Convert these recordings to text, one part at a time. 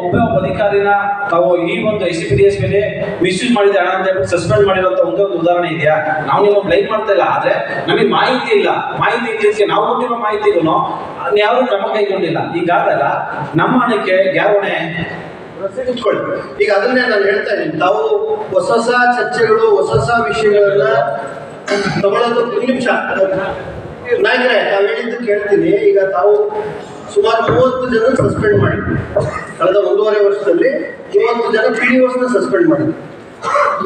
ಒಬ್ಬ ಅಧಿಕಾರಿನ ತಾವು ಈ ಒಂದು I C P D S ಮೇಲೆ ಮಿಸ್ಯೂಸ್ ಮಾಡಿದ ಹಣ ಅಂತ ಹೇಳ್ಬಿಟ್ಟು ಸಸ್ಪೆಂಡ್ ಮಾಡಿರುವಂತ ಒಂದೇ ಒಂದು ಉದಾಹರಣೆ ಇದೆಯಾ? ನಾವು ನಿಮ್ಮ ಬ್ಲೈಮ್ ಮಾಡ್ತಾ ಇಲ್ಲ, ಆದ್ರೆ ನಮಗೆ ಮಾಹಿತಿ ಇಲ್ಲ. ಮಾಹಿತಿ ಇದ್ದಕ್ಕೆ ನಾವು ಕೊಟ್ಟಿರೋ ಮಾಹಿತಿಗೂ ಯಾರು ಕ್ರಮ ಕೈಗೊಂಡಿಲ್ಲ. ಈಗಾಗಲ್ಲ ನಮ್ಮ ಹಣಕ್ಕೆ ಯಾರು ಹೊಣೆ ಈಗ ಅದನ್ನೇ ನಾನು ಹೇಳ್ತಾ ಇದ್ದೀನಿ. ತಾವು ಹೊಸ ಹೊಸ ಚರ್ಚೆಗಳು, ಹೊಸ ಹೊಸ ವಿಷಯಗಳನ್ನ ತಗೊಳ್ಳೋದು ನಿಮಿಷ. ನಾಯಕರೇ ತಾವು ಹೇಳಿದ್ದು ಕೇಳ್ತೀನಿ. ಈಗ ತಾವು ಸುಮಾರು ಮೂವತ್ತು ಜನ ಸಸ್ಪೆಂಡ್ ಮಾಡಿ ಕಳೆದ ಒಂದೂವರೆ ವರ್ಷದಲ್ಲಿ ಮೂವತ್ತು ಜನ ಪಿ ಡಿ ಓಸ್ನ ಸಸ್ಪೆಂಡ್ ಮಾಡಿದ್ರು.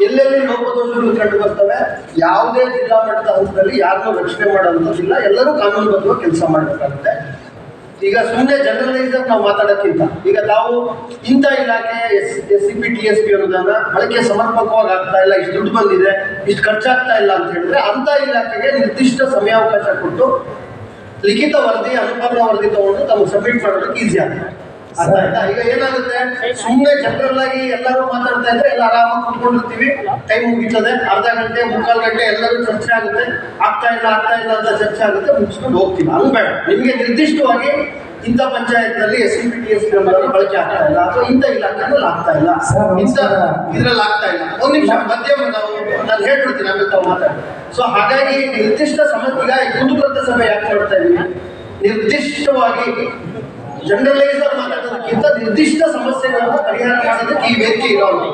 ಎಲ್ಲೆಲ್ಲಿ ಲೋಪದೋಷಗಳು ಕಂಡು ಬರ್ತವೆ, ಯಾವುದೇ ಜಿಲ್ಲಾ ಮಟ್ಟದ ಹಂತದಲ್ಲಿ ಯಾರನ್ನೂ ರಕ್ಷಣೆ ಮಾಡೋಂಥದ್ದಿಲ್ಲ ಎಲ್ಲರೂ ಕಾನೂನುಬದ್ಧವಾಗಿ ಕೆಲಸ ಮಾಡಬೇಕಾಗುತ್ತೆ. ಈಗ ಸುಮ್ಮನೆ ಜನರಲೈಸ್ ನಾವು ಮಾತಾಡೋಕ್ಕಿಂತ, ಈಗ ತಾವು ಇಂಥ ಇಲಾಖೆ, S S C P T S P ಅನ್ನೋದನ್ನ ಬಳಕೆ ಸಮರ್ಪಕವಾಗಿ ಆಗ್ತಾ ಇಲ್ಲ, ಇಷ್ಟು ದುಡ್ಡು ಬಂದಿದೆ, ಇಷ್ಟು ಖರ್ಚಾಗ್ತಾ ಇಲ್ಲ ಅಂತ ಹೇಳಿದ್ರೆ ಅಂಥ ಇಲಾಖೆಗೆ ನಿರ್ದಿಷ್ಟ ಸಮಯಾವಕಾಶ ಕೊಟ್ಟು ಲಿಖಿತ ವರದಿ ಅನುಪರ್ಣ ವರದಿ ತಗೊಂಡು ತಮಗೆ ಸಬ್ಮಿಟ್ ಮಾಡೋದಕ್ಕೆ ಈಸಿ ಆಗುತ್ತೆ ಅರ್ಥ. ಆಯ್ತಾ ಈಗ ಏನಾಗುತ್ತೆ? ಸುಮ್ಮನೆ ಜನರಲ್ ಆಗಿ ಎಲ್ಲರೂ ಮಾತಾಡ್ತಾ ಇದ್ರೆ ಎಲ್ಲ ಆರಾಮಾಗಿ ಕುತ್ಕೊಂಡಿರ್ತೀವಿ. ಟೈಮ್ ಮುಗಿತದೆ. ಅರ್ಧ ಗಂಟೆ ಮುಕ್ಕಾಲು ಗಂಟೆ ಎಲ್ಲರೂ ಚರ್ಚೆ ಆಗುತ್ತೆ. ಆಗ್ತಾ ಇಲ್ಲ ಆಗ್ತಾ ಇಲ್ಲ ಅಂತ ಚರ್ಚೆ ಆಗುತ್ತೆ ಮುಗಿಸ್ಕೊಂಡು ಹೋಗ್ತೀವಿ. ಅದು ಬೇಡ. ನಿಮಗೆ ನಿರ್ದಿಷ್ಟವಾಗಿ ಇಂಥ ಪಂಚಾಯತ್ನಲ್ಲಿ S C P T S ಬಳಕೆ ಆಗ್ತಾ ಇಲ್ಲ ಅಥವಾ ಇಂಥ ಇಲಾಖೆನಲ್ಲಿ ಆಗ್ತಾ ಇಲ್ಲ. ಇಂಥ ಇದ್ರಲ್ಲಿ ಆಗ್ತಾ ಇಲ್ಲ. ಒಂದ್ ನಿಮಿಷ ಮಧ್ಯ ನಾವು ನಾನು ಹೇಳ್ಬಿಡ್ತೀನಿ ಆಮೇಲೆ ತಾವು ಮಾತಾಡಿ. ಸೊ ಹಾಗಾಗಿ ನಿರ್ದಿಷ್ಟ ಸಮಸ್ಯೆ ಈಗ ಕುಂದುಕೃತ ಸಭೆ ಯಾಕೆ ಮಾಡ್ತಾ ಇದ್ದೀನಿ? ನಿರ್ದಿಷ್ಟವಾಗಿ ಜನರಲೈಸ್ ನಿರ್ದಿಷ್ಟ ಸಮಸ್ಯೆಗಳನ್ನು ಪರಿಹಾರ ಮಾಡೋದಕ್ಕೆ ಈ ವೇದಿಕೆ ಇರೋದು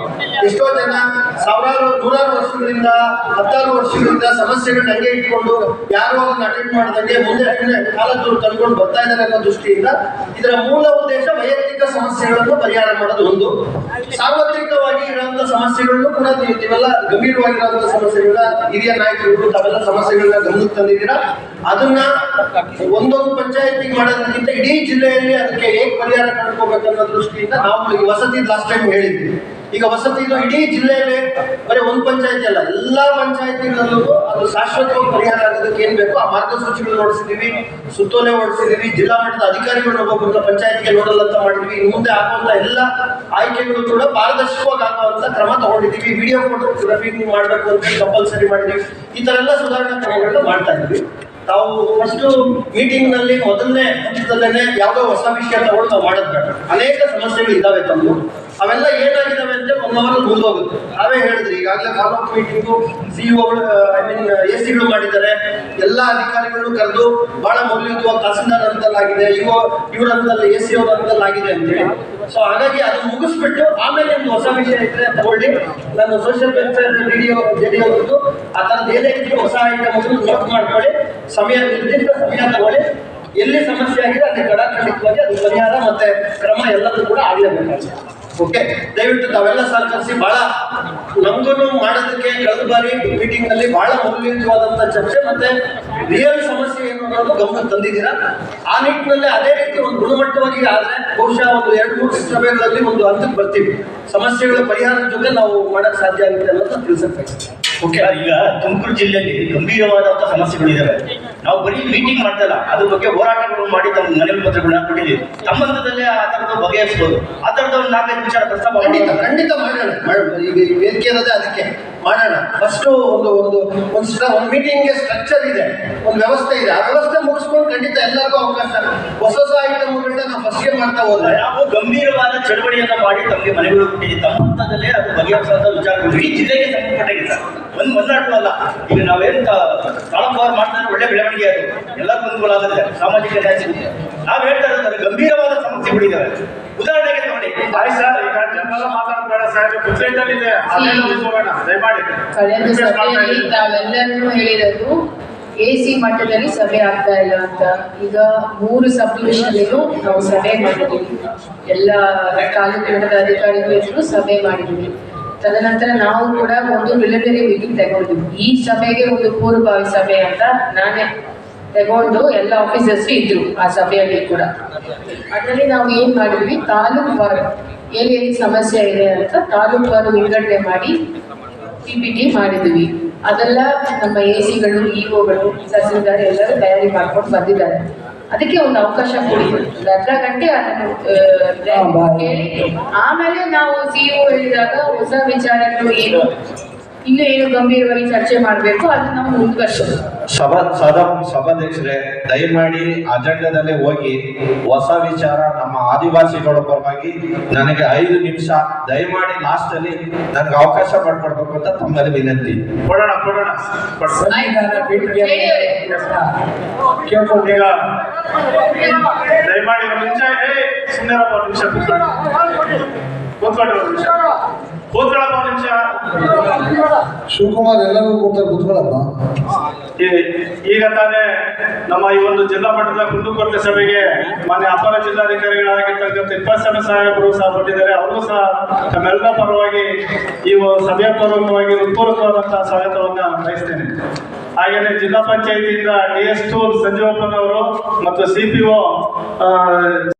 ಎಷ್ಟೋ ಜನ ಸಾವಿರಾರು, ನೂರಾರು ವರ್ಷಗಳಿಂದ, ಹತ್ತಾರು ವರ್ಷಗಳಿಂದ ಸಮಸ್ಯೆಗಳನ್ನ ಹಂಗೆ ಇಟ್ಕೊಂಡು ಯಾರು ಅದನ್ನ ಅಟೆಂಡ್ ಮಾಡ್ದಂಗೆ ಮುಂದೆ ಕಾಲದವರು ತಂದ್ಕೊಂಡು ಬರ್ತಾ ಇದ್ದಾರೆ ಅನ್ನೋ ದೃಷ್ಟಿಯಿಂದ ಇದರ ಮೂಲ ಉದ್ದೇಶ ವೈಯಕ್ತಿಕ ಸಮಸ್ಯೆಗಳನ್ನು ಪರಿಹಾರ ಮಾಡೋದು ಒಂದು. ಸಾರ್ವತ್ರಿಕವಾಗಿ ಇರುವಂತ ಸಮಸ್ಯೆಗಳನ್ನು ಕೂಡ ತಿಳಿತೀವಲ್ಲ ನೀವೆಲ್ಲ ಗಂಭೀರವಾಗಿರುವಂತ ಸಮಸ್ಯೆಗಳನ್ನ ಹಿರಿಯ ನಾಯಕರು ತಾವೆಲ್ಲ ಸಮಸ್ಯೆಗಳನ್ನ ಗಮನಕ್ಕೆ ತಂದಿದ್ದೀರಾ? ಅದನ್ನ ಒಂದೊಂದು ಪಂಚಾಯತಿಗೆ ಮಾಡೋದಕ್ಕಿಂತ ಇಡೀ ಜಿಲ್ಲೆಯಲ್ಲಿ ಅದಕ್ಕೆ ಹೇಗೆ ಪರಿಹಾರ ಕಂಡುಕೋಬೇಕನ್ನೋ ದೃಷ್ಟಿಯಿಂದ ನಾವು ವಸತಿ ಲಾಸ್ಟ್ ಟೈಮ್ ಹೇಳಿದ್ವಿ. ಈಗ ವಸತಿಗಳು ಇಡೀ ಜಿಲ್ಲೆಯಲ್ಲಿ ಬರೀ ಒಂದು ಪಂಚಾಯತಿ ಅಲ್ಲ, ಎಲ್ಲ ಪಂಚಾಯತಿಗಳಲ್ಲೂ ಅದು ಶಾಶ್ವತವಾಗಿ ಪರಿಹಾರ ಆಗೋದಕ್ಕೆ ಏನ್ ಬೇಕು? ಆ ಮಾರ್ಗಸೂಚಿಗಳು ನೋಡಿಸಿದೀವಿ, ಸುತ್ತೋಲೆ ಹೊಡಿಸಿದೀವಿ ಜಿಲ್ಲಾ ಮಟ್ಟದ ಅಧಿಕಾರಿಗಳನ್ನ ಒಬ್ಬೊಬ್ಬರ ಪಂಚಾಯತ್ಗೆ ನೋಡಲ್ಲ ಅಂತ ಮಾಡಿದ್ವಿ. ಇನ್ನು ಮುಂದೆ ಆಗುವಂತ ಎಲ್ಲ ಆಯ್ಕೆಗಳು ಕೂಡ ಪಾರದರ್ಶಕವಾಗಿ ಆಗುವಂತ ಕ್ರಮ ತಗೊಂಡಿದ್ದೀವಿ. ವಿಡಿಯೋ ಫೋಟೋಗ್ರಫಿ ಮಾಡಬೇಕು ಅಂತ ಕಂಪಲ್ಸರಿ ಮಾಡಿದೀವಿ ಈ ತರ ಎಲ್ಲ ಸುಧಾರಣಾ ಕ್ರಮಗಳನ್ನ ಮಾಡ್ತಾ ಇದ್ವಿ ತಾವು ಫಸ್ಟ್ ಮೀಟಿಂಗ್ನಲ್ಲಿ ಮೊದಲನೇ ಹಂತದಲ್ಲೇನೆ ಯಾವುದೋ ಹೊಸ ವಿಷಯ ತಗೊಂಡು ನಾವು ಮಾಡೋದ್ ಅನೇಕ ಸಮಸ್ಯೆಗಳು ಇದಾವೆ ತಮ್ಮ ಅವೆಲ್ಲ ಏನಾಗಿದಾವೆ ಅಂತ ಮುಂದೋಗುತ್ತೆ. ನಾವೇ ಹೇಳಿದ್ರಿ, ಈಗಾಗಲೇ ಫಾಲೋ ಅಪ್ ಮೀಟಿಂಗು ಸಿಇಒಗಳು ಐ ಮೀನ್ ಎ ಸಿಗಳು ಮಾಡಿದ್ದಾರೆ. ಎಲ್ಲ ಅಧಿಕಾರಿಗಳನ್ನು ಕರೆದು ಬಹಳ ಮೌಲ್ಯಯುತವಾಗಿ ತಹಸೀಲ್ದಾರ್ ಅಂತಲ್ಲಾಗಿದೆ ಇವ ಇವ್ರ ಹಂತದಲ್ಲಿ ಎ ಸಿ ಅವ್ರ ಹಂತದಲ್ಲಿ ಆಗಿದೆ ಅಂತೇಳಿ. ಸೊ ಹಾಗಾಗಿ ಅದು ಮುಗಿಸ್ಬಿಟ್ಟು ಆಮೇಲೆ ನಿಮ್ದು ಹೊಸ ವಿಷಯ ಇದ್ರೆ ತಗೊಳ್ಳಿ. ನಾನು ಸೋಷಿಯಲ್ ವೆಲ್ಫೇರ್ ವಿಡಿಯೋ ಜೆಡಿ ಅವ್ರದ್ದು ಆ ಥರದ್ದು ಏನೇ ಇದ್ರು ಹೊಸ ಐಟಮ್ ನೋಟ್ ಮಾಡ್ಕೊಳ್ಳಿ. ಸಮಯ ನಿರ್ದಿಷ್ಟ ಸಮಯ ತಗೊಳ್ಳಿ. ಎಲ್ಲಿ ಸಮಸ್ಯೆ ಆಗಿದೆ ಅಲ್ಲಿ ಕಡಾಖಂಡಿತವಾಗಿ ಅದು ಪರಿಹಾರ ಮತ್ತೆ ಕ್ರಮ ಎಲ್ಲದೂ ಕೂಡ ಆಗಲೇಬೇಕಾಗುತ್ತೆ ಓಕೆ? ದಯವಿಟ್ಟು ತಾವೆಲ್ಲ ಸಹಕರಿಸಿ, ಬಹಳ ನಮಗೂ ಮಾಡೋದಕ್ಕೆ ಕಳೆದ ಬಾರಿ ಮೀಟಿಂಗ್ನಲ್ಲಿ ಬಹಳ ಮೌಲ್ಯಯುತವಾದಂತಹ ಚರ್ಚೆ ಮತ್ತೆ ರಿಯಲ್ ಸಮಸ್ಯೆ ಏನು ಅನ್ನೋದು ಗಮನ ತಂದಿದ್ದೀರಾ? ಆ ನಿಟ್ಟಿನಲ್ಲಿ ಅದೇ ರೀತಿ ಒಂದು ಗುಣಮಟ್ಟವಾಗಿ ಆದ್ರೆ ಬಹುಶಃ ಒಂದು ಎರಡು ಮೂರು ಸಭೆಗಳಲ್ಲಿ ಒಂದು ಹಂತಕ್ಕೆ ಬರ್ತೀವಿ. ಸಮಸ್ಯೆಗಳ ಪರಿಹಾರದ ಜೊತೆ ನಾವು ಮಾಡಕ್ ಸಾಧ್ಯ ಆಗುತ್ತೆ ಅನ್ನೋದು ತಿಳಿಸಕ್ಕೆ ಓಕೆ ಈಗ ತುಮಕೂರು ಜಿಲ್ಲೆಯಲ್ಲಿ ಗಂಭೀರವಾದಂತಹ ಸಮಸ್ಯೆಗಳಿದ್ದಾವೆ ನಾವು ಬರೀ ಮೀಟಿಂಗ್ ಮಾಡ್ತಲ್ಲ ಅದ್ರ ಬಗ್ಗೆ ಹೋರಾಟಗಳು ಮಾಡಿ ತಮ್ಮ ಮನವಿ ಪತ್ರಗಳನ್ನ ಕೊಟ್ಟಿದ್ದೀವಿ. ತಮ್ಮ ಹಂತದಲ್ಲೇ ಆ ಥರದ ಬಗೆಹರಿಸ್ಬೋದು. ಆ ಥರದ ಒಂದು ನಾಲ್ಕೈದು ವಿಚಾರ ಪ್ರಸ್ತಾಪ ಖಂಡಿತ. ಖಂಡಿತ ಮಾಡೋಣ. ಈಗ ವೇದಿಕೆ ಇರೋದೇ ಅದಕ್ಕೆ. ಮಾಡೋಣ. ಫಸ್ಟ್ ಒಂದು ಒಂದು ಒಂದು ಒಂದು ಮೀಟಿಂಗ್ಗೆ ಸ್ಟ್ರಕ್ಚರ್ ಇದೆ, ಒಂದು ವ್ಯವಸ್ಥೆ ಇದೆ. ಆ ವ್ಯವಸ್ಥೆ ಮುಗಿಸ್ಕೊಂಡು ಖಂಡಿತ ಎಲ್ಲರಿಗೂ ಅವಕಾಶ. ಹೊಸ ಹೊಸ ಐಟಮ್ಗಳನ್ನ ನಾವು ಫಸ್ಟ್ಗೆ ಮಾಡ್ತಾ ಹೋದ್ರೆ. ನಾವು ಗಂಭೀರವಾದ ಚಳವಳಿಯನ್ನ ಮಾಡಿ ತಮಗೆ ಮನೆಗಳು ಕೊಟ್ಟಿದ್ದೀವಿ. ತಮ್ಮ ಹಂತದಲ್ಲೇ ಅದು ಬಗೆಹರಿಸುವಂತ ವಿಚಾರ ಇಡೀ ಜಿಲ್ಲೆಗೆ ಸಂಬಂಧಪಟ್ಟಾಗಿದೆ ಸರ್ ಒಂದು ಮಲೆನಾಡು ಅಲ್ಲ. ಈಗ ನಾವೇನು ತಾಳಂಬಾರ್ ಮಾಡ್ತಾರೆ, ಒಳ್ಳೆ ಬೆಳವಣಿಗೆ ಅದು. ಎಲ್ಲರಿಗೂ ಅನುಕೂಲ ಸಾಮಾಜಿಕ ನ್ಯಾಯ ಸಿಗುತ್ತೆ. ನಾವು ಹೇಳ್ತಾ ಇರೋದ್ರೆ ಗಂಭೀರವಾದ ಸಮಸ್ಯೆಗಳಿದ್ದಾವೆ ಉದಾಹರಣೆಗೆ ನೋಡಿ ಆಯ್ತು ಸರ್ ಈಗ ಜನರೆಲ್ಲ ಸರ್ ವೆಬ್ಸೈಟ್ ಅಲ್ಲಿ ಇದೆ ಹೋಗೋಣ ದಯಮಾಡಿ. ಕಳೆದ ಸಭೆಯಲ್ಲಿ ತಾವೆಲ್ಲರೂ ಹೇಳಿರೋದು ಎ ಸಿ ಮಟ್ಟದಲ್ಲಿ ಸಭೆ ಆಗ್ತಾ ಇಲ್ಲ ಅಂತ. ಈಗ ಮೂರು ಸಬ್ ಡಿವಿಷನ್ಗೂ ನಾವು ಸಭೆ ಮಾಡಿದ್ದೀವಿ ಎಲ್ಲ ತಾಲೂಕು ಮಟ್ಟದ ಅಧಿಕಾರಿಗಳು ಸಭೆ ಮಾಡಿದ್ದೀವಿ ತದನಂತರ ನಾವು ಕೂಡ ಒಂದು ಮಿಲಿಟರಿ ಮೀಟಿಂಗ್ ತಗೊಂಡಿದ್ವಿ ಈ ಸಭೆಗೆ ಒಂದು ಪೂರ್ವಭಾವಿ ಸಭೆ ಅಂತ ನಾನೇ ತಗೊಂಡು ಎಲ್ಲ ಆಫೀಸರ್ಸ್ ಇದ್ರು ಆ ಸಭೆಯಲ್ಲಿ ಕೂಡ. ಅದರಲ್ಲಿ ನಾವು ಏನ್ ಮಾಡಿದ್ವಿ? ತಾಲೂಕು ವಾರ ಎಲ್ಲಿ ಸಮಸ್ಯೆ ಇದೆ ಅಂತ ತಾಲೂಕು ವಾರ ವಿಂಗಡಣೆ ಮಾಡಿ ಪಿ ಪಿ ಟಿ ಮಾಡಿದ್ವಿ. ಅದೆಲ್ಲ ನಮ್ಮ ಎ ಸಿಗಳು ಇಒಗಳು ತಹಸೀಲ್ದಾರ್ ಎಲ್ಲರೂ ತಯಾರಿ ಮಾಡ್ಕೊಂಡು ಬಂದಿದ್ದಾರೆ. ಅದಕ್ಕೆ ಒಂದು ಅವಕಾಶ ಕೊಡಿ ಅರ್ಧ ಗಂಟೆ ಅದನ್ನು. ಹೇಳಿ ಆಮೇಲೆ ನಾವು ಸಿಇಒ ಹೇಳಿದಾಗ ಹೊಸ ವಿಚಾರಗಳು ಏನು? ಇನ್ನು ಏನು ಗಂಭೀರವಾಗಿ ಚರ್ಚೆ ಮಾಡಬೇಕು? ಅದು ನಾವು ಮುಂದುವರ್ಸೋದು. ಸಭಾ ಸದಾ ಸಭಾಧ್ಯಕ್ಷರೇ ದಯಮಾಡಿ ಅಜೆಂಡಾದಲ್ಲಿ ಹೋಗಿ ಹೊಸ ವಿಚಾರ ನಮ್ಮ ಆದಿವಾಸಿಗಳ ಪರವಾಗಿ ನನಗೆ ಐದು ನಿಮಿಷ ದಯಮಾಡಿ ಲಾಸ್ಟ್ ಅಲ್ಲಿ ನನಗೆ ಅವಕಾಶ ಮಾಡಿಕೊಡ್ಬೇಕು ಅಂತ ತಮ್ಮಲ್ಲಿ ವಿನಂತಿ. ಕೊಡೋಣ ಕೊಡೋಣ. ದಯಮಾಡಿ ನಿಮಿಷ ನಿಮಿಷ ಕೂತ್ಕೊಳ್ಳಿ. ನಿಮಿಷ. ಕೂತ್ಕೊಳ್ಳಪ್ಪ ಒಂದು ನಿಮಿಷ. ಶಿವಕುಮಾರ್ ಎಲ್ಲರಿಗೂ ಕೊಡ್ತಾರೆ ಕೂತ್ಕೊಳ್ಳಪ್ಪ ಈಗ ತಾನೇ ನಮ್ಮ ಈ ಒಂದು ಜಿಲ್ಲಾ ಮಟ್ಟದ ಕುಂದುಕೊರತೆ ಸಭೆಗೆ ಮಾನ್ಯ ಅಪರ ಜಿಲ್ಲಾಧಿಕಾರಿಗಳಾಗಿರ್ತಕ್ಕಂಥ ತಿಪ್ಪೇಸ್ವಾಮಿ ಸಾಹೇಬರು ಸಹ ಬಂದಿದ್ದಾರೆ. ಅವರು ಸಹ ತಮ್ಮೆಲ್ಲ ಪರವಾಗಿ ಈ ಸಭೆಯ ಪರವಾಗಿ ಹೃತ್ಪೂರ್ವಕವಾದಂತಹ ಸ್ವಾಗತವನ್ನು ಬಯಸ್ತೇನೆ ಹಾಗೇನೆ ಜಿಲ್ಲಾ ಪಂಚಾಯತಿಯಿಂದ ಡಿ ಎಸ್ ಟು ಸಂಜೀವಪ್ಪನವರು ಮತ್ತು ಸಿ ಪಿ ಒ